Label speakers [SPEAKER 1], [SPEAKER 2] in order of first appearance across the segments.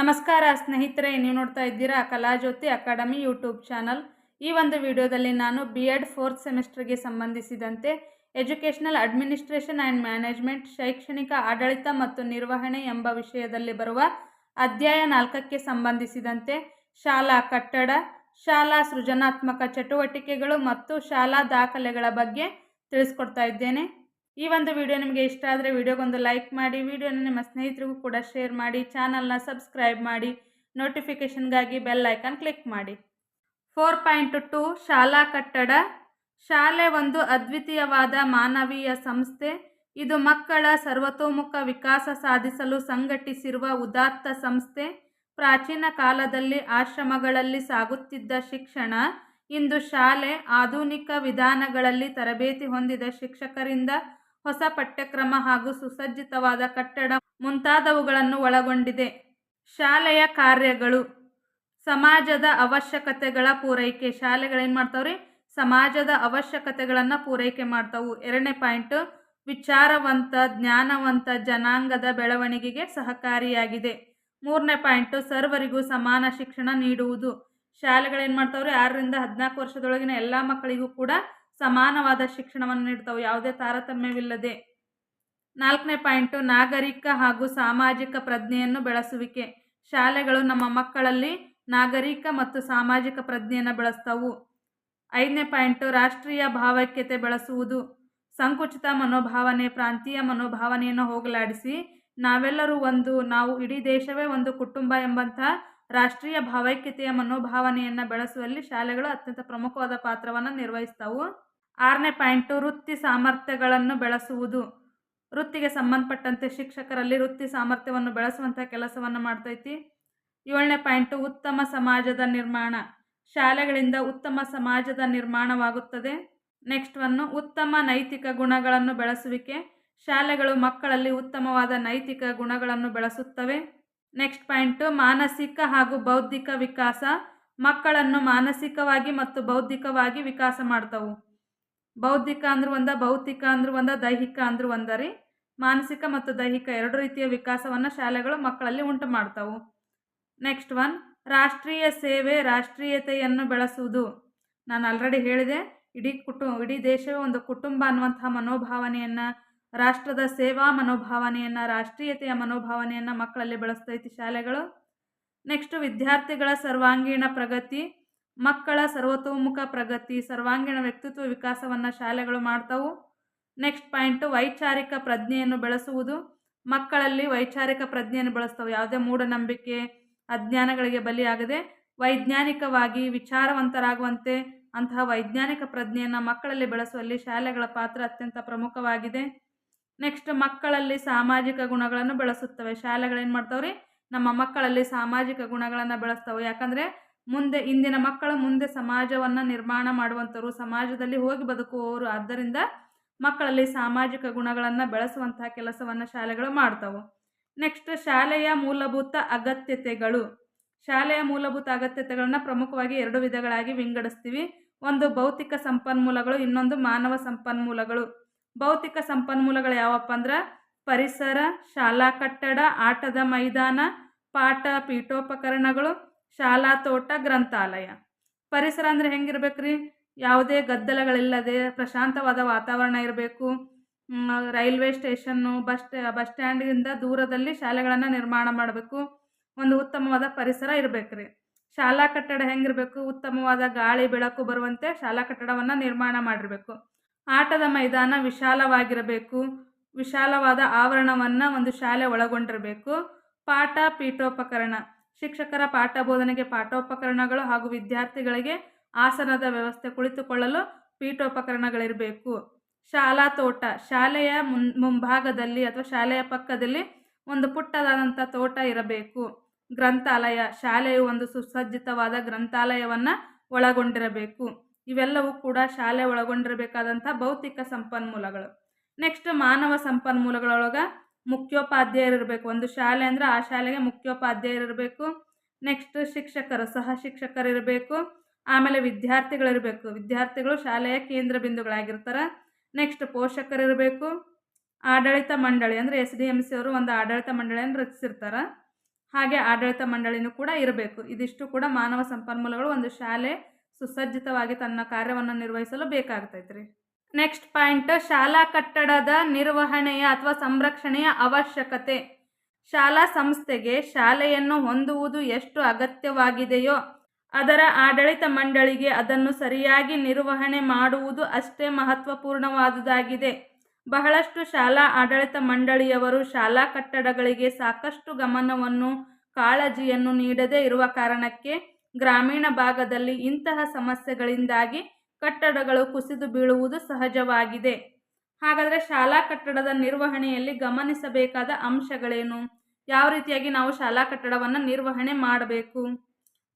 [SPEAKER 1] ನಮಸ್ಕಾರ ಸ್ನೇಹಿತರೆ, ನೀವು ನೋಡ್ತಾ ಇದ್ದೀರಾ ಕಲಾಜ್ಯೋತಿ ಅಕಾಡೆಮಿ ಯೂಟ್ಯೂಬ್ ಚಾನಲ್. ಈ ಒಂದು ವಿಡಿಯೋದಲ್ಲಿ ನಾನು ಬಿ ಎಡ್ ಫೋರ್ತ್ ಸೆಮಿಸ್ಟರ್ಗೆ ಸಂಬಂಧಿಸಿದಂತೆ ಎಜುಕೇಷನಲ್ ಅಡ್ಮಿನಿಸ್ಟ್ರೇಷನ್ ಆ್ಯಂಡ್ ಮ್ಯಾನೇಜ್ಮೆಂಟ್ ಶೈಕ್ಷಣಿಕ, ಆಡಳಿತ ಮತ್ತು ನಿರ್ವಹಣೆ ಎಂಬ ವಿಷಯದಲ್ಲಿ ಬರುವ ಅಧ್ಯಾಯ ನಾಲ್ಕಕ್ಕೆ ಸಂಬಂಧಿಸಿದಂತೆ ಶಾಲಾ ಕಟ್ಟಡ, ಶಾಲಾ ಸೃಜನಾತ್ಮಕ ಚಟುವಟಿಕೆಗಳು ಮತ್ತು ಶಾಲಾ ದಾಖಲೆಗಳ ಬಗ್ಗೆ ತಿಳಿಸ್ಕೊಡ್ತಾ ಇದ್ದೇನೆ. ಈ ಒಂದು ವಿಡಿಯೋ ನಿಮಗೆ ಇಷ್ಟ ಆದರೆ ವಿಡಿಯೋಗೊಂದು ಲೈಕ್ ಮಾಡಿ ವಿಡಿಯೋನ ನಿಮ್ಮ ಸ್ನೇಹಿತರಿಗೂ ಕೂಡ ಶೇರ್ ಮಾಡಿ ಚಾನಲ್ನ ಸಬ್ಸ್ಕ್ರೈಬ್ ಮಾಡಿ ನೋಟಿಫಿಕೇಷನ್ಗಾಗಿ ಬೆಲ್ ಐಕಾನ್ ಕ್ಲಿಕ್ ಮಾಡಿ. ಫೋರ್ ಪಾಯಿಂಟ್ ಶಾಲಾ ಕಟ್ಟಡ. ಶಾಲೆ ಒಂದು ಅದ್ವಿತೀಯವಾದ ಮಾನವೀಯ ಸಂಸ್ಥೆ. ಇದು ಮಕ್ಕಳ ಸರ್ವತೋಮುಖ ವಿಕಾಸ ಸಾಧಿಸಲು ಸಂಘಟಿಸಿರುವ ಉದಾತ್ತ ಸಂಸ್ಥೆ. ಪ್ರಾಚೀನ ಕಾಲದಲ್ಲಿ ಆಶ್ರಮಗಳಲ್ಲಿ ಸಾಗುತ್ತಿದ್ದ ಶಿಕ್ಷಣ. ಇಂದು ಶಾಲೆ ಆಧುನಿಕ ವಿಧಾನಗಳಲ್ಲಿ ತರಬೇತಿ ಹೊಂದಿದ ಶಿಕ್ಷಕರಿಂದ ಹೊಸ ಪಠ್ಯಕ್ರಮ ಹಾಗೂ ಸುಸಜ್ಜಿತವಾದ ಕಟ್ಟಡ ಮುಂತಾದವುಗಳನ್ನು ಒಳಗೊಂಡಿದೆ. ಶಾಲೆಯ ಕಾರ್ಯಗಳು, ಸಮಾಜದ ಅವಶ್ಯಕತೆಗಳ ಪೂರೈಕೆ. ಶಾಲೆಗಳೇನು ಮಾಡ್ತಾವ್ರಿ? ಸಮಾಜದ ಅವಶ್ಯಕತೆಗಳನ್ನು ಪೂರೈಕೆ ಮಾಡ್ತಾವು. ಎರಡನೇ ಪಾಯಿಂಟ್, ವಿಚಾರವಂತ, ಜ್ಞಾನವಂತ ಜನಾಂಗದ ಬೆಳವಣಿಗೆಗೆ ಸಹಕಾರಿಯಾಗಿದೆ. ಮೂರನೇ ಪಾಯಿಂಟು, ಸರ್ವರಿಗೂ ಸಮಾನ ಶಿಕ್ಷಣ ನೀಡುವುದು. ಶಾಲೆಗಳೇನು ಮಾಡ್ತಾವ್ರಿ? ಆರರಿಂದ ಹದಿನಾಲ್ಕು ವರ್ಷದೊಳಗಿನ ಎಲ್ಲ ಮಕ್ಕಳಿಗೂ ಕೂಡ ಸಮಾನವಾದ ಶಿಕ್ಷಣವನ್ನು ನೀಡ್ತಾವೆ. ಯಾವುದೇ ತಾರತಮ್ಯವಿಲ್ಲದೆ. ನಾಲ್ಕನೇ ಪಾಯಿಂಟು, ನಾಗರಿಕ ಹಾಗೂ ಸಾಮಾಜಿಕ ಪ್ರಜ್ಞೆಯನ್ನು ಬೆಳೆಸುವಿಕೆ. ಶಾಲೆಗಳು ನಮ್ಮ ಮಕ್ಕಳಲ್ಲಿ ನಾಗರಿಕ ಮತ್ತು ಸಾಮಾಜಿಕ ಪ್ರಜ್ಞೆಯನ್ನು ಬೆಳೆಸ್ತವು. ಐದನೇ ಪಾಯಿಂಟು, ರಾಷ್ಟ್ರೀಯ ಭಾವೈಕ್ಯತೆ ಬೆಳೆಸುವುದು. ಸಂಕುಚಿತ ಮನೋಭಾವನೆ, ಪ್ರಾಂತೀಯ ಮನೋಭಾವನೆಯನ್ನು ಹೋಗಲಾಡಿಸಿ, ನಾವೆಲ್ಲರೂ ಒಂದು, ನಾವು ಇಡೀ ದೇಶವೇ ಒಂದು ಕುಟುಂಬ ಎಂಬಂತಹ ರಾಷ್ಟ್ರೀಯ ಭಾವೈಕ್ಯತೆಯ ಮನೋಭಾವನೆಯನ್ನು ಬೆಳೆಸುವಲ್ಲಿ ಶಾಲೆಗಳು ಅತ್ಯಂತ ಪ್ರಮುಖವಾದ ಪಾತ್ರವನ್ನು ನಿರ್ವಹಿಸ್ತವು. ಆರನೇ ಪಾಯಿಂಟು, ವೃತ್ತಿ ಸಾಮರ್ಥ್ಯಗಳನ್ನು ಬೆಳೆಸುವುದು. ವೃತ್ತಿಗೆ ಸಂಬಂಧಪಟ್ಟಂತೆ ಶಿಕ್ಷಕರಲ್ಲಿ ವೃತ್ತಿ ಸಾಮರ್ಥ್ಯವನ್ನು ಬೆಳೆಸುವಂಥ ಕೆಲಸವನ್ನು ಮಾಡ್ತೈತಿ. ಏಳನೇ ಪಾಯಿಂಟು, ಉತ್ತಮ ಸಮಾಜದ ನಿರ್ಮಾಣ. ಶಾಲೆಗಳಿಂದ ಉತ್ತಮ ಸಮಾಜದ ನಿರ್ಮಾಣವಾಗುತ್ತದೆ. ನೆಕ್ಸ್ಟ್ ಒನ್ನು ಉತ್ತಮ ನೈತಿಕ ಗುಣಗಳನ್ನು ಬೆಳೆಸುವಿಕೆ. ಶಾಲೆಗಳು ಮಕ್ಕಳಲ್ಲಿ ಉತ್ತಮವಾದ ನೈತಿಕ ಗುಣಗಳನ್ನು ಬೆಳೆಸುತ್ತವೆ. ನೆಕ್ಸ್ಟ್ ಪಾಯಿಂಟು, ಮಾನಸಿಕ ಹಾಗೂ ಬೌದ್ಧಿಕ ವಿಕಾಸ. ಮಕ್ಕಳನ್ನು ಮಾನಸಿಕವಾಗಿ ಮತ್ತು ಬೌದ್ಧಿಕವಾಗಿ ವಿಕಾಸ ಮಾಡ್ತವು. ಬೌದ್ಧಿಕ ಅಂದ್ರೆ ಒಂದ, ಭೌತಿಕ ಅಂದ್ರೆ ಒಂದ, ದೈಹಿಕ ಅಂದ್ರೆ ಒಂದ ರೀ ಮಾನಸಿಕ ಮತ್ತು ದೈಹಿಕ ಎರಡು ರೀತಿಯ ವಿಕಾಸವನ್ನು ಶಾಲೆಗಳು ಮಕ್ಕಳಲ್ಲಿ ಉಂಟು ಮಾಡ್ತಾವು. ನೆಕ್ಸ್ಟ್ ಒನ್, ರಾಷ್ಟ್ರೀಯ ಸೇವೆ ರಾಷ್ಟ್ರೀಯತೆಯನ್ನು ಬೆಳೆಸುವುದು. ನಾನು ಆಲ್ರೆಡಿ ಹೇಳಿದೆ, ಇಡೀ ಕುಟು, ಇಡೀ ದೇಶವೇ ಒಂದು ಕುಟುಂಬ ಅನ್ನುವಂತಹ ಮನೋಭಾವನೆಯನ್ನು, ರಾಷ್ಟ್ರದ ಸೇವಾ ಮನೋಭಾವನೆಯನ್ನು, ರಾಷ್ಟ್ರೀಯತೆಯ ಮನೋಭಾವನೆಯನ್ನು ಮಕ್ಕಳಲ್ಲಿ ಬೆಳೆಸ್ತೈತಿ ಶಾಲೆಗಳು. ನೆಕ್ಸ್ಟ್ ವಿದ್ಯಾರ್ಥಿಗಳ ಸರ್ವಾಂಗೀಣ ಪ್ರಗತಿ ಮಕ್ಕಳ ಸರ್ವತೋಮುಖ ಪ್ರಗತಿ, ಸರ್ವಾಂಗೀಣ ವ್ಯಕ್ತಿತ್ವ ವಿಕಾಸವನ್ನು ಶಾಲೆಗಳು ಮಾಡ್ತವು. ನೆಕ್ಸ್ಟ್ ಪಾಯಿಂಟು ವೈಚಾರಿಕ ಪ್ರಜ್ಞೆಯನ್ನು ಬೆಳೆಸುವುದು. ಮಕ್ಕಳಲ್ಲಿ ವೈಚಾರಿಕ ಪ್ರಜ್ಞೆಯನ್ನು ಬೆಳೆಸ್ತವೆ. ಯಾವುದೇ ಮೂಢನಂಬಿಕೆ ಅಜ್ಞಾನಗಳಿಗೆ ಬಲಿಯಾಗದೆ ವೈಜ್ಞಾನಿಕವಾಗಿ ವಿಚಾರವಂತರಾಗುವಂತೆ ಅಂತಹ ವೈಜ್ಞಾನಿಕ ಪ್ರಜ್ಞೆಯನ್ನು ಮಕ್ಕಳಲ್ಲಿ ಬೆಳೆಸುವಲ್ಲಿ ಶಾಲೆಗಳ ಪಾತ್ರ ಅತ್ಯಂತ ಪ್ರಮುಖವಾಗಿದೆ. ನೆಕ್ಸ್ಟ್ ಮಕ್ಕಳಲ್ಲಿ ಸಾಮಾಜಿಕ ಗುಣಗಳನ್ನು ಬೆಳೆಸುತ್ತವೆ. ಶಾಲೆಗಳೇನು ಮಾಡ್ತಾವ್ರಿ? ನಮ್ಮ ಮಕ್ಕಳಲ್ಲಿ ಸಾಮಾಜಿಕ ಗುಣಗಳನ್ನು ಬೆಳೆಸ್ತಾವೆ. ಯಾಕಂದರೆ ಮುಂದೆ, ಇಂದಿನ ಮಕ್ಕಳ ಮುಂದೆ ಸಮಾಜವನ್ನು ನಿರ್ಮಾಣ ಮಾಡುವಂಥವ್ರು ಸಮಾಜದಲ್ಲಿ ಹೋಗಿ ಬದುಕುವವರು. ಆದ್ದರಿಂದ ಮಕ್ಕಳಲ್ಲಿ ಸಾಮಾಜಿಕ ಗುಣಗಳನ್ನು ಬೆಳೆಸುವಂತಹ ಕೆಲಸವನ್ನು ಶಾಲೆಗಳು ಮಾಡ್ತವೆ. ನೆಕ್ಸ್ಟ್ ಶಾಲೆಯ ಮೂಲಭೂತ ಅಗತ್ಯತೆಗಳು. ಶಾಲೆಯ ಮೂಲಭೂತ ಅಗತ್ಯತೆಗಳನ್ನ ಪ್ರಮುಖವಾಗಿ ಎರಡು ವಿಧಗಳಾಗಿ ವಿಂಗಡಿಸ್ತೀವಿ. ಒಂದು, ಭೌತಿಕ ಸಂಪನ್ಮೂಲಗಳು, ಇನ್ನೊಂದು, ಮಾನವ ಸಂಪನ್ಮೂಲಗಳು. ಭೌತಿಕ ಸಂಪನ್ಮೂಲಗಳು ಯಾವಪ್ಪ ಅಂದ್ರೆ ಪರಿಸರ, ಶಾಲಾ ಕಟ್ಟಡ, ಆಟದ ಮೈದಾನ, ಪಾಠ ಪೀಠೋಪಕರಣಗಳು ಶಾಲಾ ತೋಟ ಗ್ರಂಥಾಲಯ. ಪರಿಸರ ಅಂದರೆ ಹೆಂಗಿರ್ಬೇಕ್ರಿ? ಯಾವುದೇ ಗದ್ದಲಗಳಿಲ್ಲದೆ ಪ್ರಶಾಂತವಾದ ವಾತಾವರಣ ಇರಬೇಕು. ರೈಲ್ವೆ ಸ್ಟೇಷನ್ನು ಬಸ್ ಬಸ್ ಸ್ಟ್ಯಾಂಡಿಂದ ದೂರದಲ್ಲಿ ಶಾಲೆಗಳನ್ನು ನಿರ್ಮಾಣ ಮಾಡಬೇಕು. ಒಂದು ಉತ್ತಮವಾದ ಪರಿಸರ ಇರಬೇಕ್ರಿ. ಶಾಲಾ ಕಟ್ಟಡ ಹೆಂಗಿರಬೇಕು? ಉತ್ತಮವಾದ ಗಾಳಿ, ಬೆಳಕು ಬರುವಂತೆ ಶಾಲಾ ಕಟ್ಟಡವನ್ನು ನಿರ್ಮಾಣ ಮಾಡಿರಬೇಕು. ಆಟದ ಮೈದಾನ ವಿಶಾಲವಾಗಿರಬೇಕು. ವಿಶಾಲವಾದ ಆವರಣವನ್ನು ಒಂದು ಶಾಲೆ ಒಳಗೊಂಡಿರಬೇಕು. ಪಾಠ ಪೀಠೋಪಕರಣ. ಶಿಕ್ಷಕರ ಪಾಠ ಬೋಧನೆಗೆ ಪಾಠೋಪಕರಣಗಳು ಹಾಗೂ ವಿದ್ಯಾರ್ಥಿಗಳಿಗೆ ಆಸನದ ವ್ಯವಸ್ಥೆ ಕುಳಿತುಕೊಳ್ಳಲು ಪೀಠೋಪಕರಣಗಳಿರಬೇಕು. ಶಾಲಾ ತೋಟ, ಶಾಲೆಯ ಮುನ್, ಮುಂಭಾಗದಲ್ಲಿ ಅಥವಾ ಶಾಲೆಯ ಪಕ್ಕದಲ್ಲಿ ಒಂದು ಪುಟ್ಟದಾದಂಥ ತೋಟ ಇರಬೇಕು. ಗ್ರಂಥಾಲಯ, ಶಾಲೆಯು ಒಂದು ಸುಸಜ್ಜಿತವಾದ ಗ್ರಂಥಾಲಯವನ್ನು ಒಳಗೊಂಡಿರಬೇಕು. ಇವೆಲ್ಲವೂ ಕೂಡ ಶಾಲೆ ಒಳಗೊಂಡಿರಬೇಕಾದಂಥ ಭೌತಿಕ ಸಂಪನ್ಮೂಲಗಳು. ನೆಕ್ಸ್ಟ್ ಮಾನವ ಸಂಪನ್ಮೂಲಗಳೊಳಗೆ ಮುಖ್ಯೋಪಾಧ್ಯಾಯರು ಇರಬೇಕು ಒಂದು ಶಾಲೆ ಅಂದರೆ ಆ ಶಾಲೆಗೆ ಮುಖ್ಯೋಪಾಧ್ಯಾಯರು ಇರಬೇಕು ನೆಕ್ಸ್ಟ್ ಶಿಕ್ಷಕರು ಸಹ ಶಿಕ್ಷಕರು ಇರಬೇಕು ಆಮೇಲೆ ವಿದ್ಯಾರ್ಥಿಗಳಿರಬೇಕು. ವಿದ್ಯಾರ್ಥಿಗಳು ಶಾಲೆಯ ಕೇಂದ್ರ ಬಿಂದುಗಳಾಗಿರ್ತಾರೆ. ನೆಕ್ಸ್ಟ್ ಪೋಷಕರಿರಬೇಕು. ಆಡಳಿತ ಮಂಡಳಿ ಅಂದರೆ ಎಸ್ ಡಿ ಎಂ ಸಿ ಅವರು ಒಂದು ಆಡಳಿತ ಮಂಡಳಿಯನ್ನು ರಚಿಸಿರ್ತಾರೆ. ಹಾಗೆ ಆಡಳಿತ ಮಂಡಳಿನೂ ಕೂಡ ಇರಬೇಕು. ಇದಿಷ್ಟು ಕೂಡ ಮಾನವ ಸಂಪನ್ಮೂಲಗಳು ಒಂದು ಶಾಲೆ ಸುಸಜ್ಜಿತವಾಗಿ ತನ್ನ ಕಾರ್ಯವನ್ನು ನಿರ್ವಹಿಸಲು ಬೇಕಾಗ್ತೈತೆ ರೀ. ನೆಕ್ಸ್ಟ್ ಪಾಯಿಂಟ್, ಶಾಲಾ ಕಟ್ಟಡದ ನಿರ್ವಹಣೆಯ ಅಥವಾ ಸಂರಕ್ಷಣೆಯ ಅವಶ್ಯಕತೆ. ಶಾಲಾ ಸಂಸ್ಥೆಗೆ ಶಾಲೆಯನ್ನು ಹೊಂದುವುದು ಎಷ್ಟು ಅಗತ್ಯವಾಗಿದೆಯೋ, ಅದರ ಆಡಳಿತ ಮಂಡಳಿಗೆ ಅದನ್ನು ಸರಿಯಾಗಿ ನಿರ್ವಹಣೆ ಮಾಡುವುದು ಅಷ್ಟೇ ಮಹತ್ವಪೂರ್ಣವಾದುದಾಗಿದೆ. ಬಹಳಷ್ಟು ಶಾಲಾ ಆಡಳಿತ ಮಂಡಳಿಯವರು ಶಾಲಾ ಕಟ್ಟಡಗಳಿಗೆ ಸಾಕಷ್ಟು ಗಮನವನ್ನು, ಕಾಳಜಿಯನ್ನು ನೀಡದೇ ಇರುವ ಕಾರಣಕ್ಕೆ ಗ್ರಾಮೀಣ ಭಾಗದಲ್ಲಿ ಇಂತಹ ಸಮಸ್ಯೆಗಳಿಂದಾಗಿ ಕಟ್ಟಡಗಳು ಕುಸಿದು ಬೀಳುವುದು ಸಹಜವಾಗಿದೆ. ಹಾಗಾದರೆ ಶಾಲಾ ಕಟ್ಟಡದ ನಿರ್ವಹಣೆಯಲ್ಲಿ ಗಮನಿಸಬೇಕಾದ ಅಂಶಗಳೇನು? ಯಾವ ರೀತಿಯಾಗಿ ನಾವು ಶಾಲಾ ಕಟ್ಟಡವನ್ನು ನಿರ್ವಹಣೆ ಮಾಡಬೇಕು?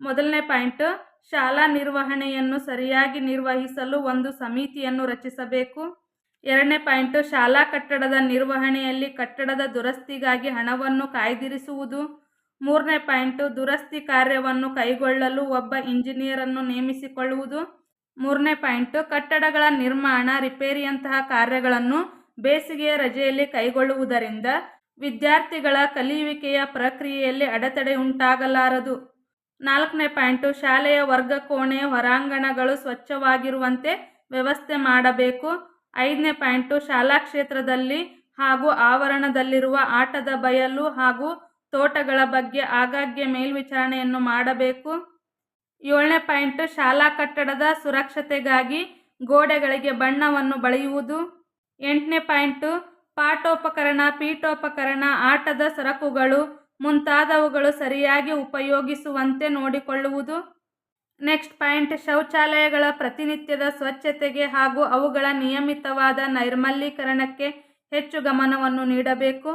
[SPEAKER 1] ಮೊದಲನೇ ಪಾಯಿಂಟ್, ಶಾಲಾ ನಿರ್ವಹಣೆಯನ್ನು ಸರಿಯಾಗಿ ನಿರ್ವಹಿಸಲು ಒಂದು ಸಮಿತಿಯನ್ನು ರಚಿಸಬೇಕು. ಎರಡನೇ ಪಾಯಿಂಟು, ಶಾಲಾ ಕಟ್ಟಡದ ನಿರ್ವಹಣೆಯಲ್ಲಿ ಕಟ್ಟಡದ ದುರಸ್ತಿಗಾಗಿ ಹಣವನ್ನು ಕಾಯ್ದಿರಿಸುವುದು. ಮೂರನೇ ಪಾಯಿಂಟು, ದುರಸ್ತಿ ಕಾರ್ಯವನ್ನು ಕೈಗೊಳ್ಳಲು ಒಬ್ಬ ಇಂಜಿನಿಯರನ್ನು ನೇಮಿಸಿಕೊಳ್ಳುವುದು. ಮೂರನೇ ಪಾಯಿಂಟು, ಕಟ್ಟಡಗಳ ನಿರ್ಮಾಣ, ರಿಪೇರಿಯಂತಹ ಕಾರ್ಯಗಳನ್ನು ಬೇಸಿಗೆಯ ರಜೆಯಲ್ಲಿ ಕೈಗೊಳ್ಳುವುದರಿಂದ ವಿದ್ಯಾರ್ಥಿಗಳ ಕಲಿಯುವಿಕೆಯ ಪ್ರಕ್ರಿಯೆಯಲ್ಲಿ ಅಡೆತಡೆ ಉಂಟಾಗಲಾರದು. ನಾಲ್ಕನೇ ಪಾಯಿಂಟು, ಶಾಲೆಯ ವರ್ಗ ಕೋಣೆ, ಹೊರಾಂಗಣಗಳು ಸ್ವಚ್ಛವಾಗಿರುವಂತೆ ವ್ಯವಸ್ಥೆ ಮಾಡಬೇಕು. ಐದನೇ ಪಾಯಿಂಟು, ಶಾಲಾ ಕ್ಷೇತ್ರದಲ್ಲಿ ಹಾಗೂ ಆವರಣದಲ್ಲಿರುವ ಆಟದ ಬಯಲು ಹಾಗೂ ತೋಟಗಳ ಬಗ್ಗೆ ಆಗಾಗ್ಗೆ ಮೇಲ್ವಿಚಾರಣೆಯನ್ನು ಮಾಡಬೇಕು. ಏಳನೇ ಪಾಯಿಂಟ್, ಶಾಲಾ ಕಟ್ಟಡದ ಸುರಕ್ಷತೆಗಾಗಿ ಗೋಡೆಗಳಿಗೆ ಬಣ್ಣವನ್ನು ಬಳಿಯುವುದು. ಎಂಟನೇ ಪಾಯಿಂಟು, ಪಾಠೋಪಕರಣ, ಪೀಠೋಪಕರಣ, ಆಟದ ಸರಕುಗಳು ಮುಂತಾದವುಗಳು ಸರಿಯಾಗಿ ಉಪಯೋಗಿಸುವಂತೆ ನೋಡಿಕೊಳ್ಳುವುದು. ನೆಕ್ಸ್ಟ್ ಪಾಯಿಂಟ್, ಶೌಚಾಲಯಗಳ ಪ್ರತಿನಿತ್ಯದ ಸ್ವಚ್ಛತೆಗೆ ಹಾಗೂ ಅವುಗಳ ನಿಯಮಿತವಾದ ನೈರ್ಮಲೀಕರಣಕ್ಕೆ ಹೆಚ್ಚು ಗಮನವನ್ನು ನೀಡಬೇಕು.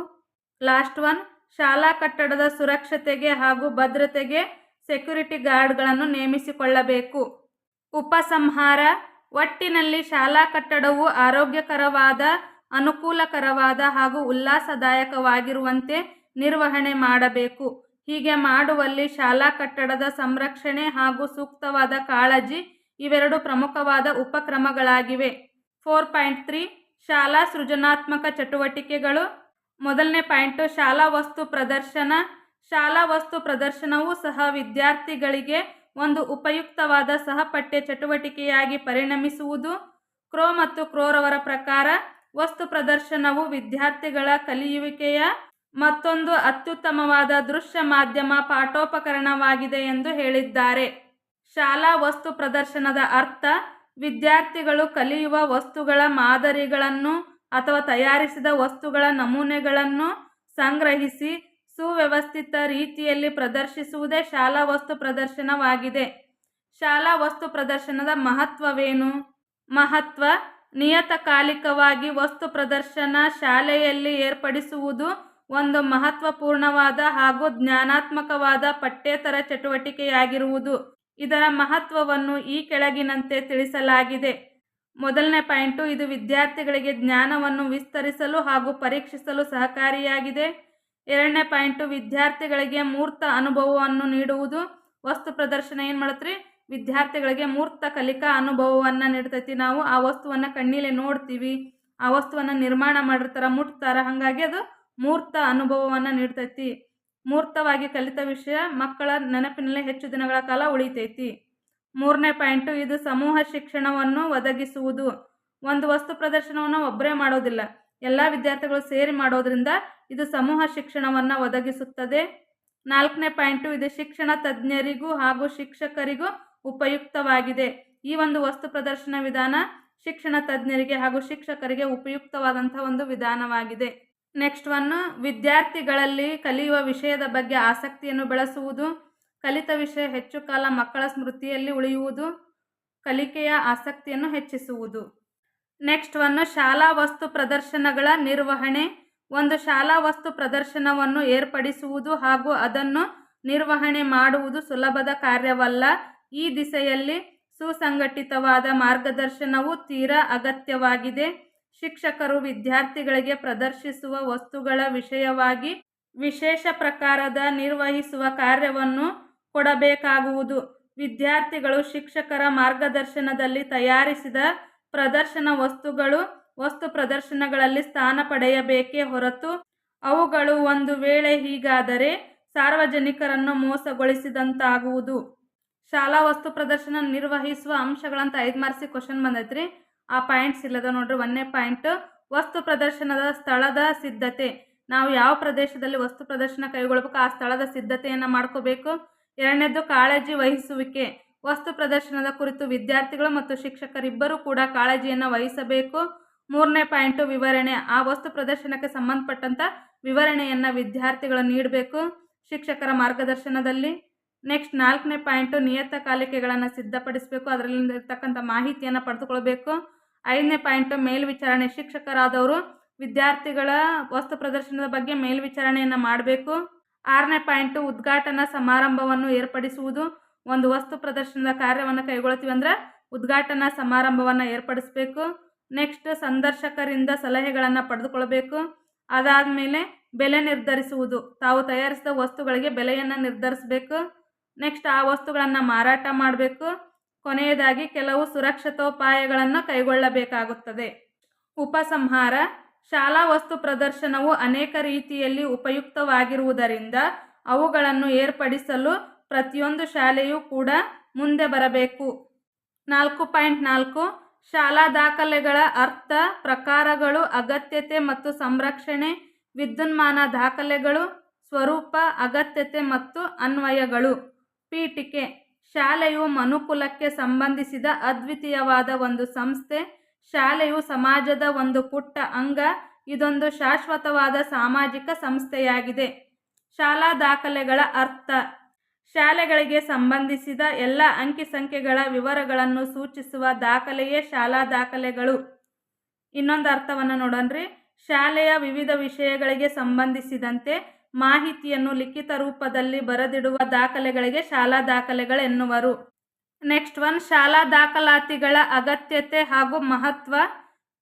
[SPEAKER 1] ಲಾಸ್ಟ್ ಒನ್, ಶಾಲಾ ಕಟ್ಟಡದ ಸುರಕ್ಷತೆಗೆ ಹಾಗೂ ಭದ್ರತೆಗೆ ಸೆಕ್ಯುರಿಟಿ ಗಾರ್ಡ್ಗಳನ್ನು ನೇಮಿಸಿಕೊಳ್ಳಬೇಕು. ಉಪಸಂಹಾರ, ಒಟ್ಟಿನಲ್ಲಿ ಶಾಲಾ ಕಟ್ಟಡವು ಆರೋಗ್ಯಕರವಾದ, ಅನುಕೂಲಕರವಾದ ಹಾಗೂ ಉಲ್ಲಾಸದಾಯಕವಾಗಿರುವಂತೆ ನಿರ್ವಹಣೆ ಮಾಡಬೇಕು. ಹೀಗೆ ಮಾಡುವಲ್ಲಿ ಶಾಲಾ ಕಟ್ಟಡದ ಸಂರಕ್ಷಣೆ ಹಾಗೂ ಸೂಕ್ತವಾದ ಕಾಳಜಿ ಇವೆರಡು ಪ್ರಮುಖವಾದ ಉಪಕ್ರಮಗಳಾಗಿವೆ. ಫೋರ್ ಪಾಯಿಂಟ್ ತ್ರೀ, ಶಾಲಾ ಸೃಜನಾತ್ಮಕ ಚಟುವಟಿಕೆಗಳು. ಮೊದಲನೇ ಪಾಯಿಂಟು, ಶಾಲಾ ವಸ್ತು ಪ್ರದರ್ಶನ. ಶಾಲಾ ವಸ್ತು ಪ್ರದರ್ಶನವೂ ಸಹ ವಿದ್ಯಾರ್ಥಿಗಳಿಗೆ ಒಂದು ಉಪಯುಕ್ತವಾದ ಸಹಪಠ್ಯ ಚಟುವಟಿಕೆಯಾಗಿ ಪರಿಣಮಿಸುವುದು. ಕ್ರೋ ಮತ್ತು ಕ್ರೋರವರ ಪ್ರಕಾರ ವಸ್ತು ಪ್ರದರ್ಶನವು ವಿದ್ಯಾರ್ಥಿಗಳ ಕಲಿಯುವಿಕೆಯ ಮತ್ತೊಂದು ಅತ್ಯುತ್ತಮವಾದ ದೃಶ್ಯ ಮಾಧ್ಯಮ ಪಾಠೋಪಕರಣವಾಗಿದೆ ಎಂದು ಹೇಳಿದ್ದಾರೆ. ಶಾಲಾ ವಸ್ತು ಪ್ರದರ್ಶನದ ಅರ್ಥ ವಿದ್ಯಾರ್ಥಿಗಳು ಕಲಿಯುವ ವಸ್ತುಗಳ ಮಾದರಿಗಳನ್ನು ಅಥವಾ ತಯಾರಿಸಿದ ವಸ್ತುಗಳ ನಮೂನೆಗಳನ್ನು ಸಂಗ್ರಹಿಸಿ ಸುವ್ಯವಸ್ಥಿತ ರೀತಿಯಲ್ಲಿ ಪ್ರದರ್ಶಿಸುವುದೇ ಶಾಲಾ ವಸ್ತು ಪ್ರದರ್ಶನವಾಗಿದೆ. ಶಾಲಾ ವಸ್ತು ಪ್ರದರ್ಶನದ ಮಹತ್ವವೇನು? ಮಹತ್ವ, ನಿಯತಕಾಲಿಕವಾಗಿ ವಸ್ತು ಪ್ರದರ್ಶನ ಶಾಲೆಯಲ್ಲಿ ಏರ್ಪಡಿಸುವುದು ಒಂದು ಮಹತ್ವಪೂರ್ಣವಾದ ಹಾಗೂ ಜ್ಞಾನಾತ್ಮಕವಾದ ಪಠ್ಯೇತರ ಚಟುವಟಿಕೆಯಾಗಿರುವುದು. ಇದರ ಮಹತ್ವವನ್ನು ಈ ಕೆಳಗಿನಂತೆ ತಿಳಿಸಲಾಗಿದೆ. ಮೊದಲನೇ ಪಾಯಿಂಟು, ಇದು ವಿದ್ಯಾರ್ಥಿಗಳಿಗೆ ಜ್ಞಾನವನ್ನು ವಿಸ್ತರಿಸಲು ಹಾಗೂ ಪರೀಕ್ಷಿಸಲು ಸಹಕಾರಿಯಾಗಿದೆ. ಎರಡನೇ ಪಾಯಿಂಟು, ವಿದ್ಯಾರ್ಥಿಗಳಿಗೆ ಮೂರ್ತ ಅನುಭವವನ್ನು ನೀಡುವುದು. ವಸ್ತು ಪ್ರದರ್ಶನ ಏನು ಮಾಡತ್ರಿ? ವಿದ್ಯಾರ್ಥಿಗಳಿಗೆ ಮೂರ್ತ ಕಲಿಕಾ ಅನುಭವವನ್ನು ನೀಡ್ತೈತಿ. ನಾವು ಆ ವಸ್ತುವನ್ನು ಕಣ್ಣೀಲೆ ನೋಡ್ತೀವಿ. ಆ ವಸ್ತುವನ್ನು ನಿರ್ಮಾಣ ಮಾಡಿರ್ತಾರ ಮುಟ್ತಾರ. ಹಾಗಾಗಿ ಅದು ಮೂರ್ತ ಅನುಭವವನ್ನು ನೀಡ್ತೈತಿ. ಮೂರ್ತವಾಗಿ ಕಲಿತ ವಿಷಯ ಮಕ್ಕಳ ನೆನಪಿನಲ್ಲಿ ಹೆಚ್ಚು ದಿನಗಳ ಕಾಲ ಉಳಿತೈತಿ. ಮೂರನೇ ಪಾಯಿಂಟು, ಇದು ಸಮೂಹ ಶಿಕ್ಷಣವನ್ನು ಒದಗಿಸುವುದು. ಒಂದು ವಸ್ತು ಪ್ರದರ್ಶನವನ್ನು ಒಬ್ಬರೇ ಮಾಡೋದಿಲ್ಲ. ಎಲ್ಲ ವಿದ್ಯಾರ್ಥಿಗಳು ಸೇರಿ ಮಾಡೋದ್ರಿಂದ ಇದು ಸಮೂಹ ಶಿಕ್ಷಣವನ್ನು ಒದಗಿಸುತ್ತದೆ. ನಾಲ್ಕನೇ ಪಾಯಿಂಟು, ಇದು ಶಿಕ್ಷಣ ತಜ್ಞರಿಗೂ ಹಾಗೂ ಶಿಕ್ಷಕರಿಗೂ ಉಪಯುಕ್ತವಾಗಿದೆ. ಈ ಒಂದು ವಸ್ತು ಪ್ರದರ್ಶನ ವಿಧಾನ ಶಿಕ್ಷಣ ತಜ್ಞರಿಗೆ ಹಾಗೂ ಶಿಕ್ಷಕರಿಗೆ ಉಪಯುಕ್ತವಾದಂಥ ಒಂದು ವಿಧಾನವಾಗಿದೆ. ನೆಕ್ಸ್ಟ್ ಒನ್ನು ವಿದ್ಯಾರ್ಥಿಗಳಲ್ಲಿ ಕಲಿಯುವ ವಿಷಯದ ಬಗ್ಗೆ ಆಸಕ್ತಿಯನ್ನು ಬೆಳೆಸುವುದು. ಕಲಿತ ವಿಷಯ ಹೆಚ್ಚು ಕಾಲ ಮಕ್ಕಳ ಸ್ಮೃತಿಯಲ್ಲಿ ಉಳಿಯುವುದು. ಕಲಿಕೆಯ ಆಸಕ್ತಿಯನ್ನು ಹೆಚ್ಚಿಸುವುದು. ನೆಕ್ಸ್ಟ್ ಒಂದು ಶಾಲಾ ವಸ್ತು ಪ್ರದರ್ಶನಗಳ ನಿರ್ವಹಣೆ. ಒಂದು ಶಾಲಾ ವಸ್ತು ಪ್ರದರ್ಶನವನ್ನು ಏರ್ಪಡಿಸುವುದು ಹಾಗೂ ಅದನ್ನು ನಿರ್ವಹಣೆ ಮಾಡುವುದು ಸುಲಭದ ಕಾರ್ಯವಲ್ಲ. ಈ ದಿಸೆಯಲ್ಲಿ ಸುಸಂಘಟಿತವಾದ ಮಾರ್ಗದರ್ಶನವು ತೀರಾ ಅಗತ್ಯವಾಗಿದೆ. ಶಿಕ್ಷಕರು ವಿದ್ಯಾರ್ಥಿಗಳಿಗೆ ಪ್ರದರ್ಶಿಸುವ ವಸ್ತುಗಳ ವಿಷಯವಾಗಿ ವಿಶೇಷ ಪ್ರಕಾರದ ನಿರ್ವಹಿಸುವ ಕಾರ್ಯವನ್ನು ಕೊಡಬೇಕಾಗುವುದು. ವಿದ್ಯಾರ್ಥಿಗಳು ಶಿಕ್ಷಕರ ಮಾರ್ಗದರ್ಶನದಲ್ಲಿ ತಯಾರಿಸಿದ ಪ್ರದರ್ಶನ ವಸ್ತುಗಳು ವಸ್ತು ಪ್ರದರ್ಶನಗಳಲ್ಲಿ ಸ್ಥಾನ ಪಡೆಯಬೇಕೇ ಹೊರತು ಅವುಗಳು ಒಂದು ವೇಳೆ ಹೀಗಾದರೆ ಸಾರ್ವಜನಿಕರನ್ನು ಮೋಸಗೊಳಿಸಿದಂತಾಗುವುದು. ಶಾಲಾ ವಸ್ತು ಪ್ರದರ್ಶನ ನಿರ್ವಹಿಸುವ ಅಂಶಗಳಂತ ಐದು ಮಾರ್ಸಿ ಕ್ವಶನ್ ಬಂದೈತ್ರಿ. ಆ ಪಾಯಿಂಟ್ಸ್ ಇಲ್ಲದ ನೋಡ್ರಿ, ಒಂದನೇ ಪಾಯಿಂಟ್ ವಸ್ತು ಪ್ರದರ್ಶನದ ಸ್ಥಳದ ಸಿದ್ಧತೆ. ನಾವು ಯಾವ ಪ್ರದೇಶದಲ್ಲಿ ವಸ್ತು ಪ್ರದರ್ಶನ ಕೈಗೊಳ್ಬೇಕು, ಆ ಸ್ಥಳದ ಸಿದ್ಧತೆಯನ್ನು ಮಾಡ್ಕೋಬೇಕು. ಎರಡನೇದು ಕಾಳಜಿ ವಹಿಸುವಿಕೆ. ವಸ್ತು ಪ್ರದರ್ಶನದ ಕುರಿತು ವಿದ್ಯಾರ್ಥಿಗಳು ಮತ್ತು ಶಿಕ್ಷಕರಿಬ್ಬರೂ ಕೂಡ ಕಾಳಜಿಯನ್ನು ವಹಿಸಬೇಕು. ಮೂರನೇ ಪಾಯಿಂಟು ವಿವರಣೆ. ಆ ವಸ್ತು ಪ್ರದರ್ಶನಕ್ಕೆ ಸಂಬಂಧಪಟ್ಟಂಥ ವಿವರಣೆಯನ್ನು ವಿದ್ಯಾರ್ಥಿಗಳು ನೀಡಬೇಕು ಶಿಕ್ಷಕರ ಮಾರ್ಗದರ್ಶನದಲ್ಲಿ. ನೆಕ್ಸ್ಟ್ ನಾಲ್ಕನೇ ಪಾಯಿಂಟು ನಿಯತಕಾಲಿಕೆಗಳನ್ನು ಸಿದ್ಧಪಡಿಸಬೇಕು. ಅದರಲ್ಲಿ ಇರ್ತಕ್ಕಂಥ ಮಾಹಿತಿಯನ್ನು ಪಡೆದುಕೊಳ್ಬೇಕು. ಐದನೇ ಪಾಯಿಂಟು ಮೇಲ್ವಿಚಾರಣೆ. ಶಿಕ್ಷಕರಾದವರು ವಿದ್ಯಾರ್ಥಿಗಳ ವಸ್ತು ಪ್ರದರ್ಶನದ ಬಗ್ಗೆ ಮೇಲ್ವಿಚಾರಣೆಯನ್ನು ಮಾಡಬೇಕು. ಆರನೇ ಪಾಯಿಂಟು ಉದ್ಘಾಟನಾ ಸಮಾರಂಭವನ್ನು ಏರ್ಪಡಿಸುವುದು. ಒಂದು ವಸ್ತು ಪ್ರದರ್ಶನದ ಕಾರ್ಯವನ್ನು ಕೈಗೊಳ್ತೀವಿ ಅಂದ್ರೆ ಉದ್ಘಾಟನಾ ಸಮಾರಂಭವನ್ನು ಏರ್ಪಡಿಸಬೇಕು. ನೆಕ್ಸ್ಟ್ ಸಂದರ್ಶಕರಿಂದ ಸಲಹೆಗಳನ್ನು ಪಡೆದುಕೊಳ್ಬೇಕು. ಅದಾದ ಮೇಲೆ ಬೆಲೆ ನಿರ್ಧರಿಸುವುದು. ತಾವು ತಯಾರಿಸಿದ ವಸ್ತುಗಳಿಗೆ ಬೆಲೆಯನ್ನು ನಿರ್ಧರಿಸಬೇಕು. ನೆಕ್ಸ್ಟ್ ಆ ವಸ್ತುಗಳನ್ನು ಮಾರಾಟ ಮಾಡಬೇಕು. ಕೊನೆಯದಾಗಿ ಕೆಲವು ಸುರಕ್ಷತೋಪಾಯಗಳನ್ನು ಕೈಗೊಳ್ಳಬೇಕಾಗುತ್ತದೆ. ಉಪಸಂಹಾರ. ಶಾಲಾ ವಸ್ತು ಪ್ರದರ್ಶನವು ಅನೇಕ ರೀತಿಯಲ್ಲಿ ಉಪಯುಕ್ತವಾಗಿರುವುದರಿಂದ ಅವುಗಳನ್ನು ಏರ್ಪಡಿಸಲು ಪ್ರತಿಯೊಂದು ಶಾಲೆಯೂ ಕೂಡ ಮುಂದೆ ಬರಬೇಕು. ನಾಲ್ಕು ಪಾಯಿಂಟ್ ನಾಲ್ಕು, ಶಾಲಾ ದಾಖಲೆಗಳ ಅರ್ಥ, ಪ್ರಕಾರಗಳು, ಅಗತ್ಯತೆ ಮತ್ತು ಸಂರಕ್ಷಣೆ, ವಿದ್ಯುನ್ಮಾನ ದಾಖಲೆಗಳು, ಸ್ವರೂಪ, ಅಗತ್ಯತೆ ಮತ್ತು ಅನ್ವಯಗಳು. ಪೀಠಿಕೆ, ಶಾಲೆಯು ಮನುಕುಲಕ್ಕೆ ಸಂಬಂಧಿಸಿದ ಅದ್ವಿತೀಯವಾದ ಒಂದು ಸಂಸ್ಥೆ, ಶಾಲೆಯು ಸಮಾಜದ ಒಂದು ಪುಟ್ಟ ಅಂಗ, ಇದೊಂದು ಶಾಶ್ವತವಾದ ಸಾಮಾಜಿಕ ಸಂಸ್ಥೆಯಾಗಿದೆ. ಶಾಲಾ ದಾಖಲೆಗಳ ಅರ್ಥ ಶಾಲೆಗಳಿಗೆ ಸಂಬಂಧಿಸಿದ ಎಲ್ಲ ಅಂಕಿ ಸಂಖ್ಯೆಗಳ ವಿವರಗಳನ್ನು ಸೂಚಿಸುವ ದಾಖಲೆಯೇ ಶಾಲಾ ದಾಖಲೆಗಳು. ಇನ್ನೊಂದು ಅರ್ಥವನ್ನು ನೋಡೋಣ್ರಿ ಶಾಲೆಯ ವಿವಿಧ ವಿಷಯಗಳಿಗೆ ಸಂಬಂಧಿಸಿದಂತೆ ಮಾಹಿತಿಯನ್ನು ಲಿಖಿತ ರೂಪದಲ್ಲಿ ಬರೆದಿಡುವ ದಾಖಲೆಗಳಿಗೆ ಶಾಲಾ ದಾಖಲೆಗಳೆನ್ನುವರು. ನೆಕ್ಸ್ಟ್ ಒನ್, ಶಾಲಾ ದಾಖಲಾತಿಗಳ ಅಗತ್ಯತೆ ಹಾಗೂ ಮಹತ್ವ.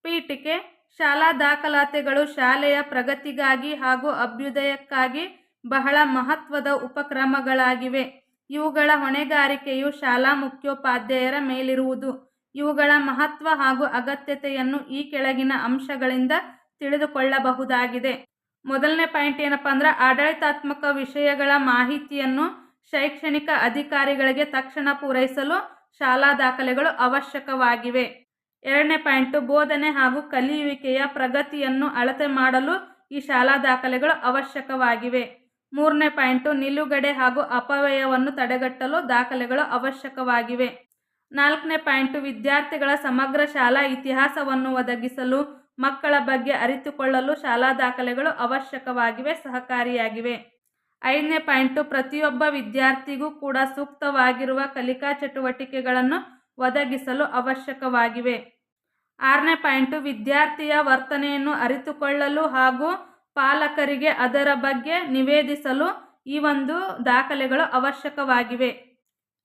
[SPEAKER 1] ಪೀಠಿಕೆ, ಶಾಲಾ ದಾಖಲಾತಿಗಳು ಶಾಲೆಯ ಪ್ರಗತಿಗಾಗಿ ಹಾಗೂ ಅಭ್ಯುದಯಕ್ಕಾಗಿ ಬಹಳ ಮಹತ್ವದ ಉಪಕ್ರಮಗಳಾಗಿವೆ. ಇವುಗಳ ಹೊಣೆಗಾರಿಕೆಯು ಶಾಲಾ ಮುಖ್ಯೋಪಾಧ್ಯಾಯರ ಮೇಲಿರುವುದು. ಇವುಗಳ ಮಹತ್ವ ಹಾಗೂ ಅಗತ್ಯತೆಯನ್ನು ಈ ಕೆಳಗಿನ ಅಂಶಗಳಿಂದ ತಿಳಿದುಕೊಳ್ಳಬಹುದಾಗಿದೆ. ಮೊದಲನೇ ಪಾಯಿಂಟ್ ಏನಪ್ಪ ಅಂದ್ರೆ, ಆಡಳಿತಾತ್ಮಕ ವಿಷಯಗಳ ಮಾಹಿತಿಯನ್ನು ಶೈಕ್ಷಣಿಕ ಅಧಿಕಾರಿಗಳಿಗೆ ತಕ್ಷಣ ಪೂರೈಸಲು ಶಾಲಾ ದಾಖಲೆಗಳು ಅವಶ್ಯಕವಾಗಿವೆ. ಎರಡನೇ ಪಾಯಿಂಟು, ಬೋಧನೆ ಹಾಗೂ ಕಲಿಯುವಿಕೆಯ ಪ್ರಗತಿಯನ್ನು ಅಳತೆ ಮಾಡಲು ಈ ಶಾಲಾ ದಾಖಲೆಗಳು ಅವಶ್ಯಕವಾಗಿವೆ. ಮೂರನೇ ಪಾಯಿಂಟು, ನಿಲುಗಡೆ ಹಾಗೂ ಅಪವ್ಯಯವನ್ನು ತಡೆಗಟ್ಟಲು ದಾಖಲೆಗಳು ಅವಶ್ಯಕವಾಗಿವೆ. ನಾಲ್ಕನೇ ಪಾಯಿಂಟು, ವಿದ್ಯಾರ್ಥಿಗಳ ಸಮಗ್ರ ಶಾಲಾ ಇತಿಹಾಸವನ್ನು ಒದಗಿಸಲು, ಮಕ್ಕಳ ಬಗ್ಗೆ ಅರಿತುಕೊಳ್ಳಲು ಶಾಲಾ ದಾಖಲೆಗಳು ಅವಶ್ಯಕವಾಗಿವೆ, ಸಹಕಾರಿಯಾಗಿವೆ. ಐದನೇ ಪಾಯಿಂಟು, ಪ್ರತಿಯೊಬ್ಬ ವಿದ್ಯಾರ್ಥಿಗೂ ಕೂಡ ಸೂಕ್ತವಾಗಿರುವ ಕಲಿಕಾ ಚಟುವಟಿಕೆಗಳನ್ನು ಒದಗಿಸಲು ಅವಶ್ಯಕವಾಗಿವೆ. ಆರನೇ ಪಾಯಿಂಟು, ವಿದ್ಯಾರ್ಥಿಯ ವರ್ತನೆಯನ್ನು ಅರಿತುಕೊಳ್ಳಲು ಹಾಗೂ ಪಾಲಕರಿಗೆ ಅದರ ಬಗ್ಗೆ ನಿವೇದಿಸಲು ಈ ಒಂದು ದಾಖಲೆಗಳು ಅವಶ್ಯಕವಾಗಿವೆ.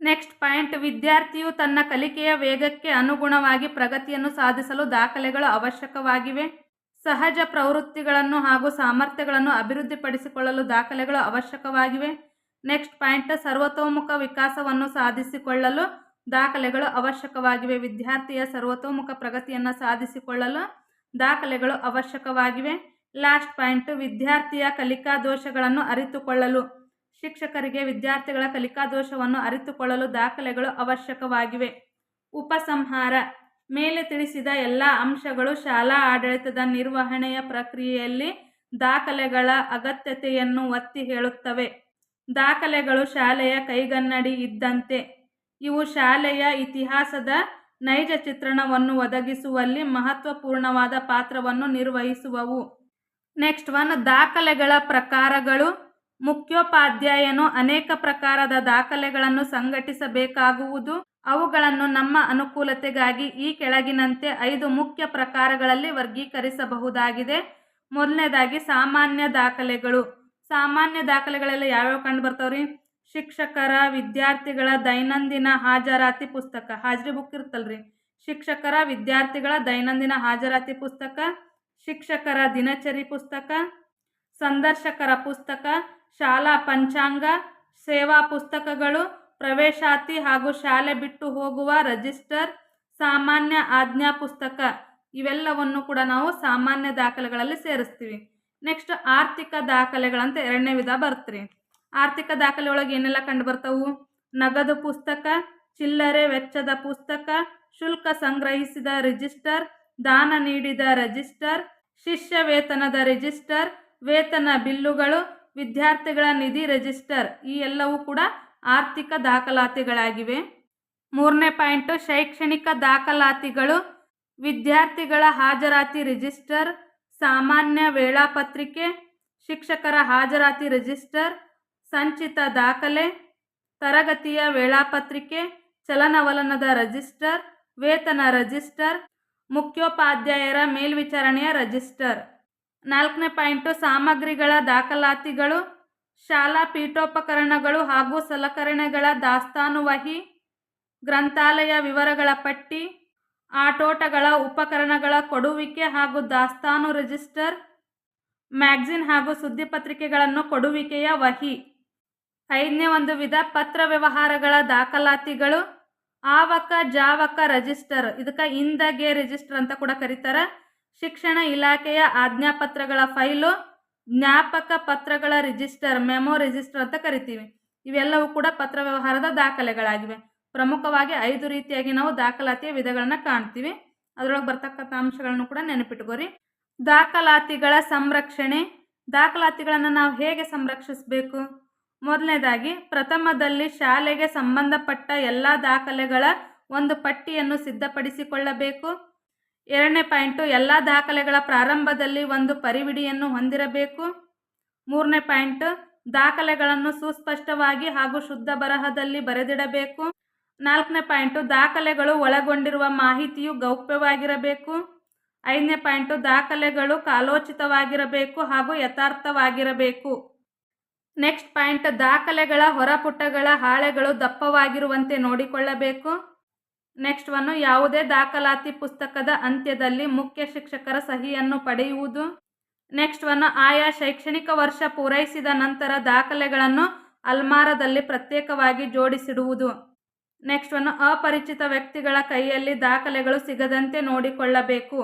[SPEAKER 1] ನೆಕ್ಸ್ಟ್ ಪಾಯಿಂಟ್, ವಿದ್ಯಾರ್ಥಿಯು ತನ್ನ ಕಲಿಕೆಯ ವೇಗಕ್ಕೆ ಅನುಗುಣವಾಗಿ ಪ್ರಗತಿಯನ್ನು ಸಾಧಿಸಲು ದಾಖಲೆಗಳು ಅವಶ್ಯಕವಾಗಿವೆ. ಸಹಜ ಪ್ರವೃತ್ತಿಗಳನ್ನು ಹಾಗೂ ಸಾಮರ್ಥ್ಯಗಳನ್ನು ಅಭಿವೃದ್ಧಿಪಡಿಸಿಕೊಳ್ಳಲು ದಾಖಲೆಗಳು ಅವಶ್ಯಕವಾಗಿವೆ. ನೆಕ್ಸ್ಟ್ ಪಾಯಿಂಟ್, ಸರ್ವತೋಮುಖ ವಿಕಾಸವನ್ನು ಸಾಧಿಸಿಕೊಳ್ಳಲು ದಾಖಲೆಗಳು ಅವಶ್ಯಕವಾಗಿವೆ. ವಿದ್ಯಾರ್ಥಿಯ ಸರ್ವತೋಮುಖ ಪ್ರಗತಿಯನ್ನು ಸಾಧಿಸಿಕೊಳ್ಳಲು ದಾಖಲೆಗಳು ಅವಶ್ಯಕವಾಗಿವೆ. ಲಾಸ್ಟ್ ಪಾಯಿಂಟ್, ವಿದ್ಯಾರ್ಥಿಯ ಕಲಿಕಾ ದೋಷಗಳನ್ನು ಅರಿತುಕೊಳ್ಳಲು. ಶಿಕ್ಷಕರಿಗೆ ವಿದ್ಯಾರ್ಥಿಗಳ ಕಲಿಕಾ ದೋಷವನ್ನು ಅರಿತುಕೊಳ್ಳಲು ದಾಖಲೆಗಳು ಅವಶ್ಯಕವಾಗಿವೆ. ಉಪಸಂಹಾರ, ಮೇಲೆ ತಿಳಿಸಿದ ಎಲ್ಲ ಅಂಶಗಳು ಶಾಲಾ ಆಡಳಿತದ ನಿರ್ವಹಣೆಯ ಪ್ರಕ್ರಿಯೆಯಲ್ಲಿ ದಾಖಲೆಗಳ ಅಗತ್ಯತೆಯನ್ನು ಒತ್ತಿ ಹೇಳುತ್ತವೆ. ದಾಖಲೆಗಳು ಶಾಲೆಯ ಕೈಗನ್ನಡಿ ಇದ್ದಂತೆ. ಇವು ಶಾಲೆಯ ಇತಿಹಾಸದ ನೈಜ ಚಿತ್ರಣವನ್ನು ಒದಗಿಸುವಲ್ಲಿ ಮಹತ್ವಪೂರ್ಣವಾದ ಪಾತ್ರವನ್ನು ನಿರ್ವಹಿಸುವವು. ನೆಕ್ಸ್ಟ್ ಒನ್ ದಾಖಲೆಗಳ ಪ್ರಕಾರಗಳು. ಮುಖ್ಯೋಪಾಧ್ಯಾಯನು ಅನೇಕ ಪ್ರಕಾರದ ದಾಖಲೆಗಳನ್ನು ಸಂಘಟಿಸಬೇಕಾಗುವುದು. ಅವುಗಳನ್ನು ನಮ್ಮ ಅನುಕೂಲತೆಗಾಗಿ ಈ ಕೆಳಗಿನಂತೆ ಐದು ಮುಖ್ಯ ಪ್ರಕಾರಗಳಲ್ಲಿ ವರ್ಗೀಕರಿಸಬಹುದಾಗಿದೆ. ಮೊದಲನೇದಾಗಿ, ಸಾಮಾನ್ಯ ದಾಖಲೆಗಳು. ಸಾಮಾನ್ಯ ದಾಖಲೆಗಳೆಲ್ಲ ಯಾವ್ಯಾವ ಕಂಡು ಬರ್ತಾವ್ರಿ? ಶಿಕ್ಷಕರ, ವಿದ್ಯಾರ್ಥಿಗಳ ದೈನಂದಿನ ಹಾಜರಾತಿ ಪುಸ್ತಕ. ಹಾಜರಿ ಬುಕ್ ಇರ್ತಲ್ರಿ ಶಿಕ್ಷಕರ, ವಿದ್ಯಾರ್ಥಿಗಳ ದೈನಂದಿನ ಹಾಜರಾತಿ ಪುಸ್ತಕ. ಶಿಕ್ಷಕರ ದಿನಚರಿ ಪುಸ್ತಕ, ಸಂದರ್ಶಕರ ಪುಸ್ತಕ, ಶಾಲಾ ಪಂಚಾಂಗ, ಸೇವಾ ಪುಸ್ತಕಗಳು, ಪ್ರವೇಶಾತಿ ಹಾಗೂ ಶಾಲೆ ಬಿಟ್ಟು ಹೋಗುವ ರಜಿಸ್ಟರ್, ಸಾಮಾನ್ಯ ಆಜ್ಞಾ ಪುಸ್ತಕ ಇವೆಲ್ಲವನ್ನು ಕೂಡ ನಾವು ಸಾಮಾನ್ಯ ದಾಖಲೆಗಳಲ್ಲಿ ಸೇರಿಸ್ತೀವಿ. ನೆಕ್ಸ್ಟ್ ಆರ್ಥಿಕ ದಾಖಲೆಗಳಂತ ಎರಡನೇ ವಿಧ ಬರ್ತೀರಿ. ಆರ್ಥಿಕ ದಾಖಲೆ ಒಳಗೆ ಏನೆಲ್ಲ ಕಂಡು ಬರ್ತಾವು? ನಗದು ಪುಸ್ತಕ, ಚಿಲ್ಲರೆ ವೆಚ್ಚದ ಪುಸ್ತಕ, ಶುಲ್ಕ ಸಂಗ್ರಹಿಸಿದ ರಿಜಿಸ್ಟರ್, ದಾನ ನೀಡಿದ ರಿಜಿಸ್ಟರ್ ಶಿಷ್ಯ ವೇತನದ ರಿಜಿಸ್ಟರ್, ವೇತನ ಬಿಲ್ಲುಗಳು, ವಿದ್ಯಾರ್ಥಿಗಳ ನಿಧಿ ರಿಜಿಸ್ಟರ್ ಈ ಎಲ್ಲವೂ ಕೂಡ ಆರ್ಥಿಕ ದಾಖಲಾತಿಗಳಾಗಿವೆ. ಮೂರನೇ ಪಾಯಿಂಟು, ಶೈಕ್ಷಣಿಕ ದಾಖಲಾತಿಗಳು. ವಿದ್ಯಾರ್ಥಿಗಳ ಹಾಜರಾತಿ ರಿಜಿಸ್ಟರ್, ಸಾಮಾನ್ಯ ವೇಳಾಪತ್ರಿಕೆ, ಶಿಕ್ಷಕರ ಹಾಜರಾತಿ ರಿಜಿಸ್ಟರ್, ಸಂಚಿತ ದಾಖಲೆ, ತರಗತಿಯ ವೇಳಾಪತ್ರಿಕೆ, ಚಲನವಲನದ ರಿಜಿಸ್ಟರ್, ವೇತನ ರಿಜಿಸ್ಟರ್ ಮುಖ್ಯೋಪಾಧ್ಯಾಯರ ಮೇಲ್ವಿಚಾರಣೆಯ ರಿಜಿಸ್ಟರ್. ನಾಲ್ಕನೇ ಪಾಯಿಂಟು, ಸಾಮಗ್ರಿಗಳ ದಾಖಲಾತಿಗಳು, ಶಾಲಾ ಪೀಠೋಪಕರಣಗಳು ಹಾಗೂ ಸಲಕರಣೆಗಳ ದಾಸ್ತಾನು ವಹಿ ಗ್ರಂಥಾಲಯ ವಿವರಗಳ ಪಟ್ಟಿ, ಆಟೋಟಗಳ ಉಪಕರಣಗಳ ಕೊಡುವಿಕೆ ಹಾಗೂ ದಾಸ್ತಾನು ರಿಜಿಸ್ಟರ್ ಮ್ಯಾಗ್ಝಿನ್ ಹಾಗೂ ಸುದ್ದಿಪತ್ರಿಕೆಗಳನ್ನು ಕೊಡುವಿಕೆಯ ವಹಿ. ಐದನೇ ಒಂದು ವಿಧ, ಪತ್ರ ವ್ಯವಹಾರಗಳ ದಾಖಲಾತಿಗಳು. ಆವಕ, ಜಾವಕ ರಿಜಿಸ್ಟರ್ ಇದಕ್ಕೆ ಇಂದಗೆ ರಿಜಿಸ್ಟರ್ ಅಂತ ಕೂಡ ಕರೀತಾರೆ. ಶಿಕ್ಷಣ ಇಲಾಖೆಯ ಆಜ್ಞಾಪತ್ರಗಳ ಫೈಲು, ಜ್ಞಾಪಕ ಪತ್ರಗಳ ರಿಜಿಸ್ಟರ್ ಮೆಮೊ ರಿಜಿಸ್ಟರ್ ಅಂತ ಕರಿತೀವಿ. ಇವೆಲ್ಲವೂ ಕೂಡ ಪತ್ರ ವ್ಯವಹಾರದ ದಾಖಲೆಗಳಾಗಿವೆ. ಪ್ರಮುಖವಾಗಿ ಐದು ರೀತಿಯಾಗಿ ನಾವು ದಾಖಲಾತಿಯ ವಿಧಗಳನ್ನ ಕಾಣ್ತೀವಿ. ಅದರೊಳಗೆ ಬರ್ತಕ್ಕಂಥ ಅಂಶಗಳನ್ನು ಕೂಡ ನೆನಪಿಟ್ಕೋರಿ. ದಾಖಲಾತಿಗಳ ಸಂರಕ್ಷಣೆ. ದಾಖಲಾತಿಗಳನ್ನು ನಾವು ಹೇಗೆ ಸಂರಕ್ಷಿಸಬೇಕು? ಮೊದಲನೇದಾಗಿ, ಪ್ರಥಮದಲ್ಲಿ ಶಾಲೆಗೆ ಸಂಬಂಧಪಟ್ಟ ಎಲ್ಲ ದಾಖಲೆಗಳ ಒಂದು ಪಟ್ಟಿಯನ್ನು ಸಿದ್ಧಪಡಿಸಿಕೊಳ್ಳಬೇಕು. ಎರಡನೇ ಪಾಯಿಂಟು, ಎಲ್ಲ ದಾಖಲೆಗಳ ಪ್ರಾರಂಭದಲ್ಲಿ ಒಂದು ಪರಿವಿಡಿಯನ್ನು ಹೊಂದಿರಬೇಕು. ಮೂರನೇ ಪಾಯಿಂಟ್, ದಾಖಲೆಗಳನ್ನು ಸುಸ್ಪಷ್ಟವಾಗಿ ಹಾಗೂ ಶುದ್ಧ ಬರಹದಲ್ಲಿ ಬರೆದಿಡಬೇಕು. ನಾಲ್ಕನೇ ಪಾಯಿಂಟು, ದಾಖಲೆಗಳು ಒಳಗೊಂಡಿರುವ ಮಾಹಿತಿಯು ಗೌಪ್ಯವಾಗಿರಬೇಕು. ಐದನೇ ಪಾಯಿಂಟು, ದಾಖಲೆಗಳು ಕಾಲೋಚಿತವಾಗಿರಬೇಕು ಹಾಗೂ ಯಥಾರ್ಥವಾಗಿರಬೇಕು. ನೆಕ್ಸ್ಟ್ ಪಾಯಿಂಟ್, ದಾಖಲೆಗಳ ಹೊರಪುಟಗಳ ಹಾಳೆಗಳು ದಪ್ಪವಾಗಿರುವಂತೆ ನೋಡಿಕೊಳ್ಳಬೇಕು. ನೆಕ್ಸ್ಟ್ ಒನ್ನು ಯಾವುದೇ ದಾಖಲಾತಿ ಪುಸ್ತಕದ ಅಂತ್ಯದಲ್ಲಿ ಮುಖ್ಯ ಶಿಕ್ಷಕರ ಸಹಿಯನ್ನು ಪಡೆಯುವುದು. ನೆಕ್ಸ್ಟ್ ಒನ್ನು ಆಯಾ ಶೈಕ್ಷಣಿಕ ವರ್ಷ ಪೂರೈಸಿದ ನಂತರ ದಾಖಲೆಗಳನ್ನು ಅಲ್ಮಾರದಲ್ಲಿ ಪ್ರತ್ಯೇಕವಾಗಿ ಜೋಡಿಸಿಡುವುದು. ನೆಕ್ಸ್ಟ್ ಒನ್ನು ಅಪರಿಚಿತ ವ್ಯಕ್ತಿಗಳ ಕೈಯಲ್ಲಿ ದಾಖಲೆಗಳು ಸಿಗದಂತೆ ನೋಡಿಕೊಳ್ಳಬೇಕು.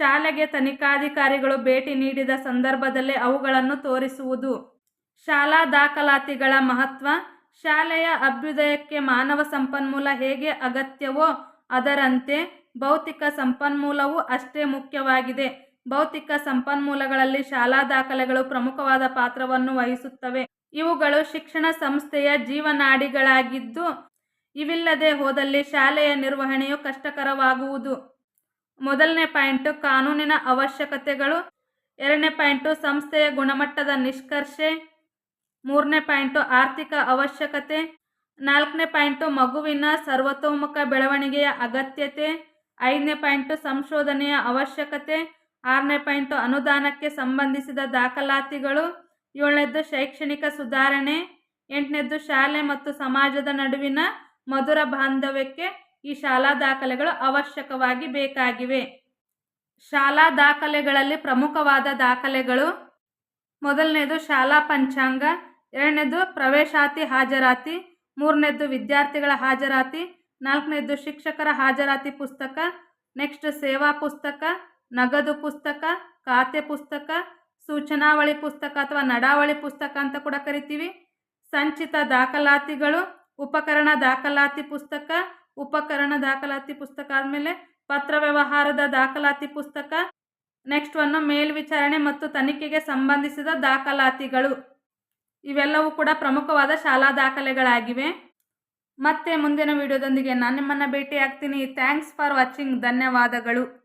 [SPEAKER 1] ಶಾಲೆಗೆ ತನಿಖಾಧಿಕಾರಿಗಳು ಭೇಟಿ ನೀಡಿದ ಸಂದರ್ಭದಲ್ಲಿ ಅವುಗಳನ್ನು ತೋರಿಸುವುದು. ಶಾಲಾ ದಾಖಲಾತಿಗಳ ಮಹತ್ವ, ಶಾಲೆಯ ಅಭ್ಯುದಯಕ್ಕೆ ಮಾನವ ಸಂಪನ್ಮೂಲ ಹೇಗೆ ಅಗತ್ಯವೋ ಅದರಂತೆ ಭೌತಿಕ ಸಂಪನ್ಮೂಲವೂ ಅಷ್ಟೇ ಮುಖ್ಯವಾಗಿದೆ. ಭೌತಿಕ ಸಂಪನ್ಮೂಲಗಳಲ್ಲಿ ಶಾಲಾ ದಾಖಲೆಗಳು ಪ್ರಮುಖವಾದ ಪಾತ್ರವನ್ನು ವಹಿಸುತ್ತವೆ. ಇವುಗಳು ಶಿಕ್ಷಣ ಸಂಸ್ಥೆಯ ಜೀವನಾಡಿಗಳಾಗಿದ್ದು, ಇವಿಲ್ಲದೆ ಹೋದಲ್ಲಿ ಶಾಲೆಯ ನಿರ್ವಹಣೆಯು ಕಷ್ಟಕರವಾಗುವುದು. ಮೊದಲನೇ ಪಾಯಿಂಟು, ಕಾನೂನಿನ ಅವಶ್ಯಕತೆಗಳು. ಎರಡನೇ ಪಾಯಿಂಟು, ಸಂಸ್ಥೆಯ ಗುಣಮಟ್ಟದ ನಿಷ್ಕರ್ಷೆ. ಮೂರನೇ ಪಾಯಿಂಟು ಆರ್ಥಿಕ ಅವಶ್ಯಕತೆ. ನಾಲ್ಕನೇ ಪಾಯಿಂಟು ಮಗುವಿನ ಸರ್ವತೋಮುಖ ಬೆಳವಣಿಗೆಯ ಅಗತ್ಯತೆ. ಐದನೇ ಪಾಯಿಂಟು ಸಂಶೋಧನೆಯ ಅವಶ್ಯಕತೆ. ಆರನೇ ಪಾಯಿಂಟು ಅನುದಾನಕ್ಕೆ ಸಂಬಂಧಿಸಿದ ದಾಖಲಾತಿಗಳು. ಏಳನೇದ್ದು ಶೈಕ್ಷಣಿಕ ಸುಧಾರಣೆ. ಎಂಟನೇದ್ದು ಶಾಲೆ ಮತ್ತು ಸಮಾಜದ ನಡುವಿನ ಮಧುರ ಬಾಂಧವ್ಯಕ್ಕೆ ಈ ಶಾಲಾ ದಾಖಲೆಗಳು ಅವಶ್ಯಕವಾಗಿ ಬೇಕಾಗಿವೆ. ಶಾಲಾ ದಾಖಲೆಗಳಲ್ಲಿ ಪ್ರಮುಖವಾದ ದಾಖಲೆಗಳು. ಮೊದಲನೇದು ಶಾಲಾ ಪಂಚಾಂಗ. ಎರಡನೇದು ಪ್ರವೇಶಾತಿ ಹಾಜರಾತಿ, ಮೂರನೇದು ವಿದ್ಯಾರ್ಥಿಗಳ ಹಾಜರಾತಿ, ನಾಲ್ಕನೇದು ಶಿಕ್ಷಕರ ಹಾಜರಾತಿ ಪುಸ್ತಕ, ನೆಕ್ಸ್ಟ್ ಸೇವಾ ಪುಸ್ತಕ, ನಗದು ಪುಸ್ತಕ, ಖಾತೆ ಪುಸ್ತಕ, ಸೂಚನಾವಳಿ ಪುಸ್ತಕ ಅಥವಾ ನಡಾವಳಿ ಪುಸ್ತಕ ಅಂತ ಕೂಡ ಕರಿತೀವಿ. ಸಂಚಿತ ದಾಖಲಾತಿಗಳು, ಉಪಕರಣ ದಾಖಲಾತಿ ಪುಸ್ತಕ, ಉಪಕರಣ ದಾಖಲಾತಿ ಪುಸ್ತಕ ಆದಮೇಲೆ ಪತ್ರ ವ್ಯವಹಾರದ ದಾಖಲಾತಿ ಪುಸ್ತಕ, ನೆಕ್ಸ್ಟ್ ಒನ್ನು ಮೇಲ್ವಿಚಾರಣೆ ಮತ್ತು ತನಿಖೆಗೆ ಸಂಬಂಧಿಸಿದ ದಾಖಲಾತಿಗಳು. ಇವೆಲ್ಲವೂ ಕೂಡ ಪ್ರಮುಖವಾದ ಶಾಲಾ ದಾಖಲೆಗಳಾಗಿವೆ. ಮತ್ತೆ ಮುಂದಿನ ವಿಡಿಯೋದೊಂದಿಗೆ ನಾನು ನಿಮ್ಮನ್ನು ಭೇಟಿಯಾಗ್ತೀನಿ. ಥ್ಯಾಂಕ್ಸ್ ಫಾರ್ ವಾಚಿಂಗ್ ಧನ್ಯವಾದಗಳು.